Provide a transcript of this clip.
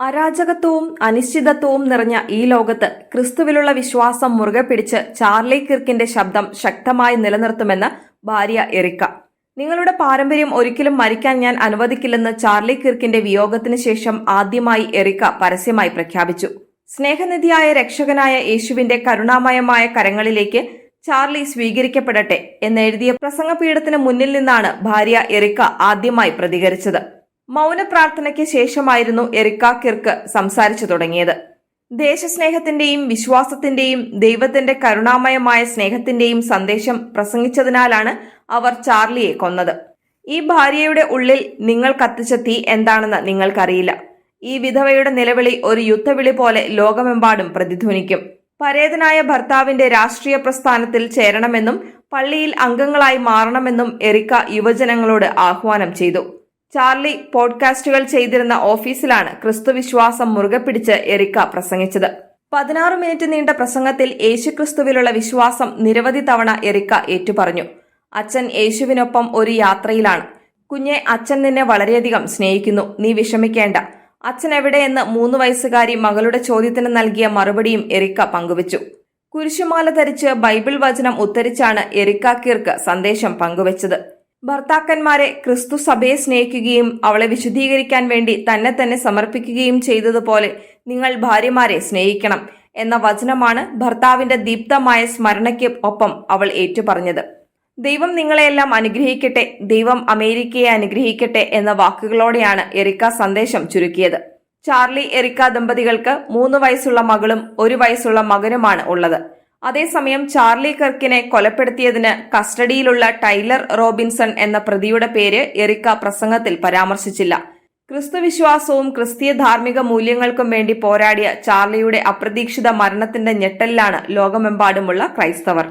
അരാജകത്വവും അനിശ്ചിതത്വവും നിറഞ്ഞ ഈ ലോകത്ത് ക്രിസ്തുവിലുള്ള വിശ്വാസം മുറുകെ പിടിച്ച് ചാർലി കിർക്കിന്റെ ശബ്ദം ശക്തമായി നിലനിർത്തുമെന്ന് ഭാര്യ എറിക്ക. നിങ്ങളുടെ പാരമ്പര്യം ഒരിക്കലും മരിക്കാൻ ഞാൻ അനുവദിക്കില്ലെന്ന് ചാർലി കിർക്കിന്റെ വിയോഗത്തിന് ശേഷം ആദ്യമായി എറിക്ക പരസ്യമായി പ്രഖ്യാപിച്ചു. സ്നേഹനിധിയായ രക്ഷകനായ യേശുവിന്റെ കരുണാമയമായ കരങ്ങളിലേക്ക് ചാർലി സ്വീകരിക്കപ്പെടട്ടെ എന്നെഴുതിയ പ്രസംഗപീഠത്തിന് മുന്നിൽ നിന്നാണ് ഭാര്യ എറിക്ക ആദ്യമായി പ്രതികരിച്ചത്. മൗനപ്രാർത്ഥനയ്ക്ക് ശേഷമായിരുന്നു എറിക്ക കിർക്ക് സംസാരിച്ചു തുടങ്ങിയത്. ദേശസ്നേഹത്തിന്റെയും വിശ്വാസത്തിന്റെയും ദൈവത്തിന്റെ കരുണാമയമായ സ്നേഹത്തിന്റെയും സന്ദേശം പ്രസംഗിച്ചതിനാലാണ് അവർ ചാർലിയെ കൊന്നത്. ഈ ഭാര്യയുടെ ഉള്ളിൽ നിങ്ങൾ കത്തിച്ച തീ എന്താണെന്ന് നിങ്ങൾക്കറിയില്ല. ഈ വിധവയുടെ നിലവിളി ഒരു യുദ്ധവിളി പോലെ ലോകമെമ്പാടും പ്രതിധ്വനിക്കും. പരേതനായ ഭർത്താവിന്റെ രാഷ്ട്രീയ പ്രസ്ഥാനത്തിൽ ചേരണമെന്നും പള്ളിയിൽ അംഗങ്ങളായി മാറണമെന്നും എറിക്ക യുവജനങ്ങളോട് ആഹ്വാനം ചെയ്തു. ചാർലി പോഡ്കാസ്റ്റുകൾ ചെയ്തിരുന്ന ഓഫീസിലാണ് ക്രിസ്തുവിശ്വാസം മുറുകെ പിടിച്ച് എറിക്ക പ്രസംഗിച്ചത്. പതിനാറ് മിനിറ്റ് നീണ്ട പ്രസംഗത്തിൽ യേശുക്രിസ്തുവിലുള്ള വിശ്വാസം നിരവധി തവണ എറിക്ക ഏറ്റുപറഞ്ഞു. അച്ഛൻ യേശുവിനൊപ്പം ഒരു യാത്രയിലാണ്. കുഞ്ഞെ അച്ഛൻ നിന്നെ വളരെയധികം സ്നേഹിക്കുന്നു. നീ വിഷമിക്കേണ്ട. അച്ഛൻ എവിടെയെന്ന് മൂന്ന് വയസ്സുകാരി മകളുടെ ചോദ്യത്തിന് നൽകിയ മറുപടിയും എറിക്ക പങ്കുവച്ചു. കുരിശുമാല ധരിച്ച് ബൈബിൾ വചനം ഉദ്ധരിച്ചാണ് എറിക്ക കിർക്ക് സന്ദേശം പങ്കുവച്ചത്. ഭർത്താക്കന്മാരെ ക്രിസ്തു സഭയെ സ്നേഹിക്കുകയും അവളെ വിശദീകരിക്കാൻ വേണ്ടി തന്നെ തന്നെ സമർപ്പിക്കുകയും ചെയ്തതുപോലെ നിങ്ങൾ ഭാര്യമാരെ സ്നേഹിക്കണം എന്ന വചനമാണ് ഭർത്താവിന്റെ ദീപ്തമായ സ്മരണയ്ക്ക് ഒപ്പം അവൾ ഏറ്റുപറഞ്ഞത്. ദൈവം നിങ്ങളെയെല്ലാം അനുഗ്രഹിക്കട്ടെ ദൈവം അമേരിക്കയെ അനുഗ്രഹിക്കട്ടെ എന്ന വാക്കുകളോടെയാണ് എറിക്ക സന്ദേശം ചുരുക്കിയത്. ചാർലി എറിക്ക ദമ്പതികൾക്ക് മൂന്ന് വയസ്സുള്ള മകളും ഒരു വയസ്സുള്ള മകനുമാണ് ഉള്ളത്. അതേസമയം ചാർലി കർക്കിനെ കൊലപ്പെടുത്തിയതിന് കസ്റ്റഡിയിലുള്ള ടൈലർ റോബിൻസൺ എന്ന പ്രതിയുടെ പേര് എറിക്ക പ്രസംഗത്തിൽ പരാമർശിച്ചില്ല. ക്രിസ്തുവിശ്വാസവും ക്രിസ്തീയ ധാർമ്മിക മൂല്യങ്ങൾക്കും വേണ്ടി പോരാടിയ ചാർലിയുടെ അപ്രതീക്ഷിത മരണത്തിന്റെ ഞെട്ടലിലാണ് ലോകമെമ്പാടുമുള്ള ക്രൈസ്തവർ.